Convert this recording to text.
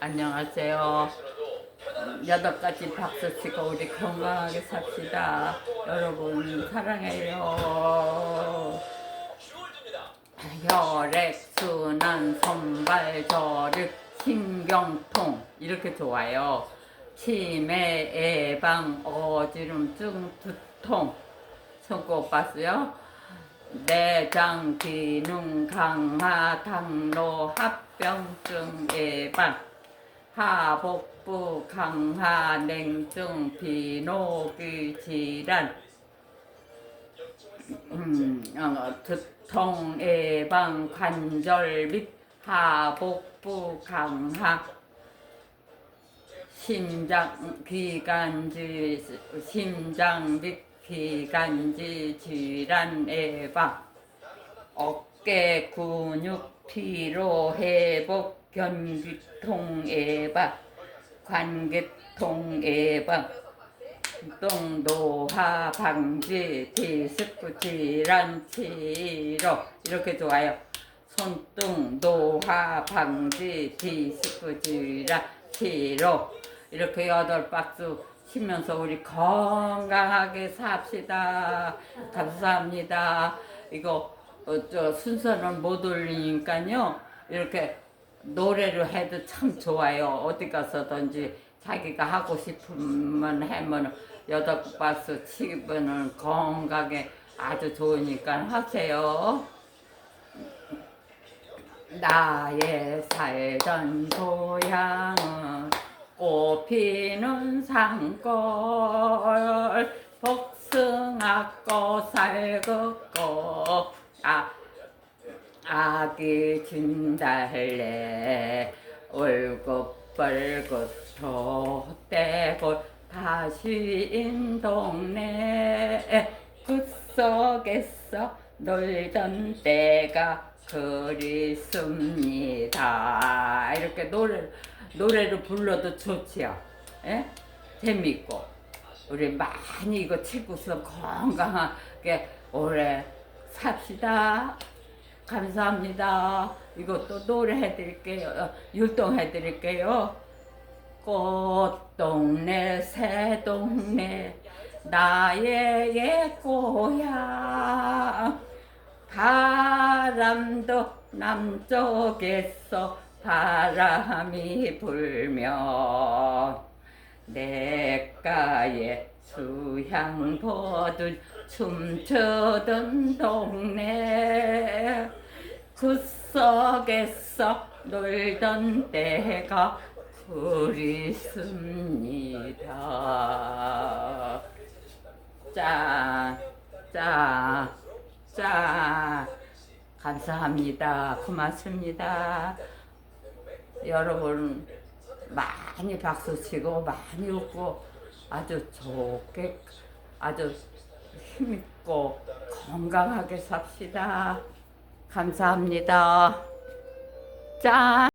안녕하세요. 여덟 가지 박수 치고 우리 건강하게 삽시다. 여러분 사랑해요. 혈액, 순환, 선발, 저력, 신경통 이렇게 좋아요. 치매, 예방, 어지럼증, 두통 손꼽 봤어요? 내장 기능 강화, 당로, 합병증 예방, 하복부 강화, 냉증, 비노기 질환, 음, 어, 두통 예방, 관절 및 하복부 강화, 심장 기관지 심장 및 기관지 질환 예방 어깨 근육 피로 회복 견기통 예방 관계통 예방 동노화 방지 디스크 질환 치료. 이렇게 좋아요. 손등 노화 방지 디스크 질환 치료. 이렇게 여덟 박스 치면서 우리 건강하게 삽시다. 감사합니다. 이거 어, 저 순서는 못 올리니까요. 이렇게 노래를 해도 참 좋아요. 어디 가서든지 자기가 하고 싶으면 하면 여덟 박스 치면은 건강에 아주 좋으니까 하세요. 나의 살던 고향은 꽃피는 산골 복숭아꽃 살긋고 아 아기 진달래 울긋불긋 돋대고 다시 인 동네 그 속에서 놀던 때가 그립습니다. 이렇게 노래 노래를 불러도 좋지요. 예? 재밌고 우리 많이 이거 치고서 건강하게 오래 삽시다. 감사합니다. 이것도 노래 해 드릴게요. 어, 율동 해 드릴게요. 꽃동네 새동네 나의 옛 고향 바람도 남쪽에서 바람이 불면 내가에 수향 보듯 춤추던 동네 그 속에서 놀던 때가 그립습니다. 짠, 짠, 짠. 감사합니다. 고맙습니다. 여러분 많이 박수 치고 많이 웃고 아주 좋게 아주 힘있고 건강하게 삽시다. 감사합니다. 짠!